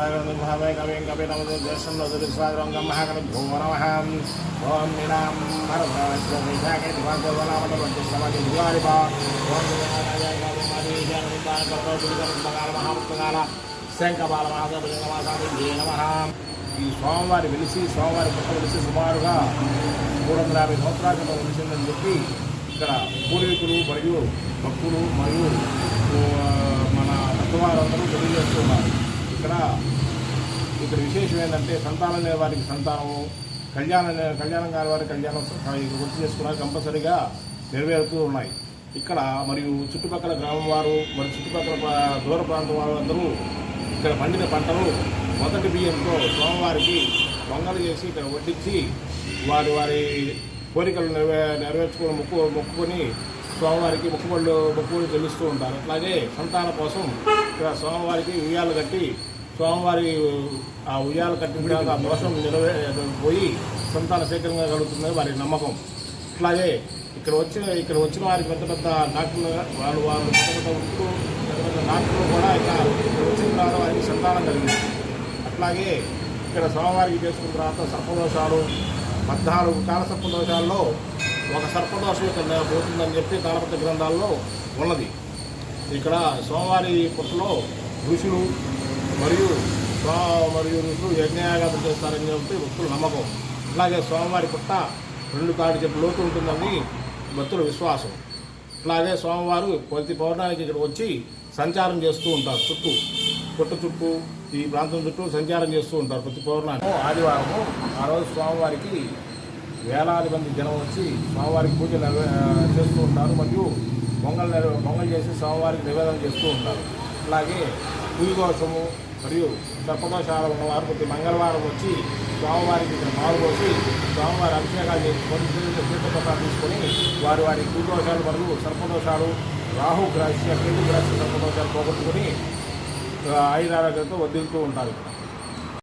స్వాగతం మహామే కవిం కవి నమదు దర్శనం దురిస్వాగతం మహాకవి భూ నమః ఓం నినాం హరభ్రవస్వ విశాఖే దివాంతవనామన వంటి సమాధి దివారిప ఓం నినాయ కవి మాది జన నిదాన కర్తో దురిగం బగాల మహాముక్తగాల శంకబాల మహాదేవ నమః జయ నమః ఈ స్వామివారి వెలిసి స్వామివారి పుట్ట వెలిసి సుమారుగా మూడు వందల యాభై సంవత్సరాల క్రితం వెలిసిందని చెప్పి ఇక్కడ పూర్వీకులు మరియు భక్తులు మరియు ఆ, మన పెద్దవారందరూ తెలియజేస్తున్నారు ఇక్కడ ఇక్కడ విశేషం ఏంటంటే సంతానం లేని వారికి సంతానము కళ్యాణం కళ్యాణం కాని వారి కళ్యాణం గుర్తు చేసుకున్నా కంపల్సరీగా నెరవేరుతూ ఉన్నాయి. ఇక్కడ మరియు చుట్టుపక్కల గ్రామం వారు మరి చుట్టుపక్కల దూర ప్రాంతం వారు అందరూ ఇక్కడ పండిన పంటలు మొదటి బియ్యంతో సోమవారికి పొంగలు చేసి ఇక్కడ వడ్డించి వారి వారి కోరికలు నెరవే నెరవేర్చుకుని మొక్కు మొక్కుకొని స్వామివారికి మొక్కుబళ్ళు మొక్కుబళ్ళు చెల్లిస్తూ ఉంటారు. అట్లాగే సంతాన కోసం ఇక్కడ స్వామివారికి ఉయ్యాలు కట్టి స్వామివారి ఆ ఉయ్యాలు కట్టిన ఆ దోషం నిలవే పోయి సంతాన సేకరంగా కలుగుతుందని వారి నమ్మకం. అట్లాగే ఇక్కడ వచ్చిన ఇక్కడ వచ్చిన వారికి పెద్ద పెద్ద డాక్టర్లు వాళ్ళు వాళ్ళు పెద్ద పెద్ద ఉంటూ పెద్ద పెద్ద డాక్టర్లు కూడా ఇక్కడ వచ్చిన తర్వాత వారికి సంతానం కలిగింది. అట్లాగే ఇక్కడ స్వామివారికి చేసుకున్న తర్వాత సర్పదోషాలు పద్నాలుగు కాల సర్పదోషాల్లో ఒక సర్పదోషం ఇక్కడ పోతుందని చెప్పి తాళపత్ర గ్రంథాల్లో ఉన్నది. ఇక్కడ సోమవారి పుట్టలో ఋషులు మరియు సో మరియు ఋషులు యజ్ఞయాగాలు చేస్తారని చెప్పి భక్తులు నమ్మకం. అలాగే స్వామివారి పుట్ట రెండు తాడి చెప్పు లోతు ఉంటుందని భక్తుల విశ్వాసం. అలాగే స్వామివారు ప్రతి పౌర్ణానికి ఇక్కడ వచ్చి సంచారం చేస్తూ ఉంటారు. చుట్టూ పుట్ట చుట్టూ ఈ ప్రాంతం చుట్టూ సంచారం చేస్తూ ఉంటారు ప్రతి పౌర్ణానికి. ఆదివారము ఆ రోజు స్వామివారికి వేలాది మంది జనం వచ్చి స్వామివారికి పూజలు చేస్తూ ఉంటారు. మరియు పొంగల్ పొంగల్ చేసి స్వామివారికి నివేదన చేస్తూ ఉంటారు. అలాగే పులిదోషము మరియు సర్పదోషాలు ఉన్నవారు ప్రతి మంగళవారం వచ్చి స్వామివారికి ఇక్కడ పాల్గొసి స్వామివారి అభిషేకాలు చేసుకొని తీర్థప్రసాదం తీసుకొని వారి వారి కుదోషాలు మరియు సర్పదోషాలు రాహుగ్రాస్య కేతుగ్రాస్య సర్పదోషాలు పోగొట్టుకొని ఆయురారోగ్యంతో వదులుతూ ఉంటారు ఇక్కడ.